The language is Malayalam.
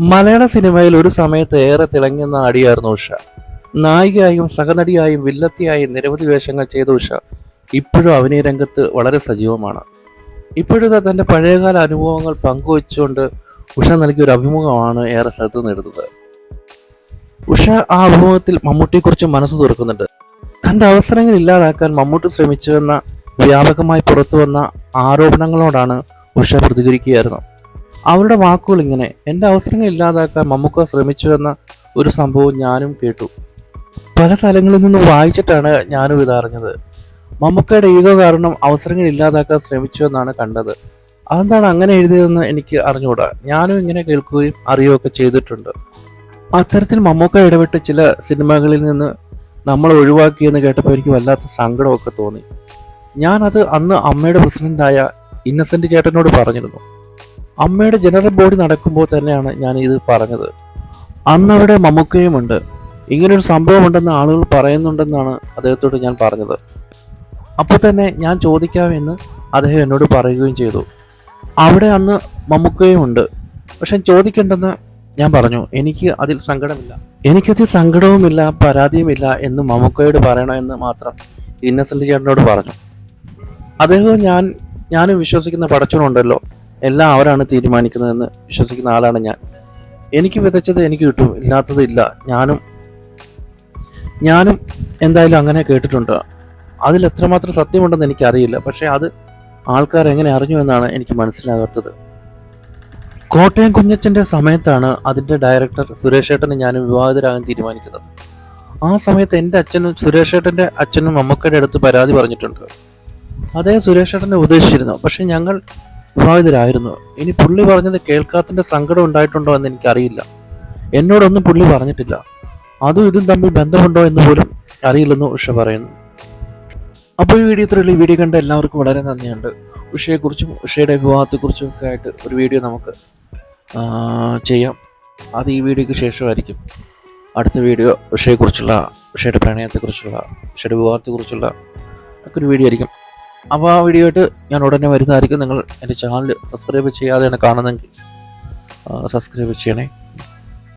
മലയാള സിനിമയിൽ ഒരു സമയത്ത് ഏറെ തിളങ്ങുന്ന നടിയായിരുന്നു ഉഷ. നായികയായും സഹനടിയായും വില്ലത്തിയായും നിരവധി വേഷങ്ങൾ ചെയ്ത ഉഷ ഇപ്പോഴും അഭിനയ രംഗത്ത് വളരെ സജീവമാണ്. ഇപ്പോഴത്തെ തന്റെ പഴയകാല അനുഭവങ്ങൾ പങ്കുവച്ചുകൊണ്ട് ഉഷ നൽകിയ ഒരു അഭിമുഖമാണ് ഏറെ ശ്രദ്ധ നേടുന്നത്. ഉഷ ആ അഭിമുഖത്തിൽ മമ്മൂട്ടിയെക്കുറിച്ച് മനസ്സ് തുറക്കുന്നുണ്ട്. തന്റെ അവസരങ്ങൾ ഇല്ലാതാക്കാൻ മമ്മൂട്ടി ശ്രമിച്ചുവെന്ന വ്യാപകമായി പുറത്തു വന്ന ആരോപണങ്ങളോടാണ് ഉഷ പ്രതികരിക്കുകയായിരുന്നു. അവരുടെ വാക്കുകൾ ഇങ്ങനെ എന്റെ അവസരങ്ങൾ ഇല്ലാതാക്കാൻ മമ്മൂക്ക ശ്രമിച്ചുവെന്ന ഒരു സംഭവം ഞാനും കേട്ടു. പല സ്ഥലങ്ങളിൽ നിന്നും വായിച്ചിട്ടാണ് ഞാനും ഇതറിഞ്ഞത്. മമ്മൂക്കയുടെ ഈഗോ കാരണം അവസരങ്ങൾ ഇല്ലാതാക്കാൻ ശ്രമിച്ചു എന്നാണ് കണ്ടത്. അതെന്താണ് അങ്ങനെ എഴുതിയതെന്ന് എനിക്ക് അറിഞ്ഞുകൂടാ. ഞാനും ഇങ്ങനെ കേൾക്കുകയും അറിയുകയൊക്കെ ചെയ്തിട്ടുണ്ട്. അത്തരത്തിൽ മമ്മൂക്ക ഇടപെട്ട് ചില സിനിമകളിൽ നിന്ന് നമ്മൾ ഒഴിവാക്കിയെന്ന് കേട്ടപ്പോൾ എനിക്ക് വല്ലാത്ത സങ്കടമൊക്കെ തോന്നി. ഞാനത് അന്ന് അമ്മയുടെ പ്രസിഡന്റായ ഇന്നസെന്റ് ചേട്ടനോട് പറഞ്ഞിരുന്നു. അമ്മയുടെ ജനറൽ ബോഡി നടക്കുമ്പോൾ തന്നെയാണ് ഞാൻ ഇത് പറഞ്ഞത്. അന്നവിടെ മമ്മൂക്കയുമുണ്ട്. ഇങ്ങനൊരു സംഭവം ഉണ്ടെന്ന് ആളുകൾ പറയുന്നുണ്ടെന്നാണ് അദ്ദേഹത്തോട് ഞാൻ പറഞ്ഞത്. അപ്പോൾ തന്നെ ഞാൻ ചോദിക്കാമെന്ന് അദ്ദേഹം എന്നോട് പറയുകയും ചെയ്തു. അവിടെ അന്ന് മമ്മൂക്കയും ഉണ്ട് പക്ഷെ ചോദിക്കേണ്ടെന്ന് ഞാൻ പറഞ്ഞു എനിക്ക് അതിൽ സങ്കടമില്ല. എനിക്കതിൽ സങ്കടവുമില്ല പരാതിയുമില്ല എന്ന് മമ്മൂക്കയോട് പറയണമെന്ന് മാത്രം ഇന്നസെന്റ് ചേട്ടനോട് പറഞ്ഞു. അദ്ദേഹം ഞാൻ ഞാനും വിശ്വസിക്കുന്ന പടച്ചനുണ്ടല്ലോ എല്ലാം അവരാണ് തീരുമാനിക്കുന്നതെന്ന് വിശ്വസിക്കുന്ന ആളാണ് ഞാൻ. എനിക്ക് വിതച്ചത് എനിക്ക് കിട്ടും ഇല്ലാത്തത് ഇല്ല. ഞാനും ഞാനും എന്തായാലും അങ്ങനെ കേട്ടിട്ടുണ്ട്. അതിൽ എത്രമാത്രം സത്യമുണ്ടെന്ന് എനിക്കറിയില്ല. പക്ഷേ അത് ആൾക്കാർ എങ്ങനെ അറിഞ്ഞു എന്നാണ് എനിക്ക് മനസ്സിലാകാത്തത്. കോട്ടയം കുഞ്ഞച്ചന്റെ സമയത്താണ് അതിന്റെ ഡയറക്ടർ സുരേഷ് ഏട്ടനും ഞാനും വിവാഹിതരാകാൻ തീരുമാനിക്കുന്നത്. ആ സമയത്ത് എന്റെ അച്ഛനും സുരേഷ് ഏട്ടന്റെ അച്ഛനും അമ്മക്കയുടെ അടുത്ത് പരാതി പറഞ്ഞിട്ടുണ്ട്. അതേ സുരേഷ് ഏട്ടനെ ഉപദേശിച്ചിരുന്നു പക്ഷെ ഞങ്ങൾ വിവാഹിതരായിരുന്നു ഇനി പുള്ളി പറഞ്ഞത് കേൾക്കാത്തതിന്റെ സങ്കടം ഉണ്ടായിട്ടുണ്ടോ എന്ന് എനിക്കറിയില്ല. എന്നോടൊന്നും പുള്ളി പറഞ്ഞിട്ടില്ല. അതും ഇതും തമ്മിൽ ബന്ധമുണ്ടോ എന്ന് പോലും അറിയില്ലെന്ന് ഉഷ പറയുന്നു. അപ്പോൾ ഈ വീഡിയോ ഇത്രയുള്ള ഈ വീഡിയോ കണ്ട എല്ലാവർക്കും വളരെ നന്ദിയുണ്ട്. ഉഷയെക്കുറിച്ചും ഉഷയുടെ വിവാഹത്തെക്കുറിച്ചും ഒക്കെ ആയിട്ട് ഒരു വീഡിയോ നമുക്ക് ചെയ്യാം. അത് ഈ വീഡിയോയ്ക്ക് ശേഷമായിരിക്കും. അടുത്ത വീഡിയോ ഉഷയെക്കുറിച്ചുള്ള ഉഷയുടെ പ്രണയത്തെക്കുറിച്ചുള്ള ഉഷയുടെ വിവാഹത്തെക്കുറിച്ചുള്ള ഒക്കെ ഒരു വീഡിയോ ആയിരിക്കും. അപ്പോൾ ആ വീഡിയോ ആയിട്ട് ഞാൻ ഉടനെ വരുന്നതായിരിക്കും. നിങ്ങൾ എന്റെ ചാനൽ സബ്സ്ക്രൈബ് ചെയ്യാതെയാണ് കാണുന്നതെങ്കിൽ സബ്സ്ക്രൈബ് ചെയ്യണേ.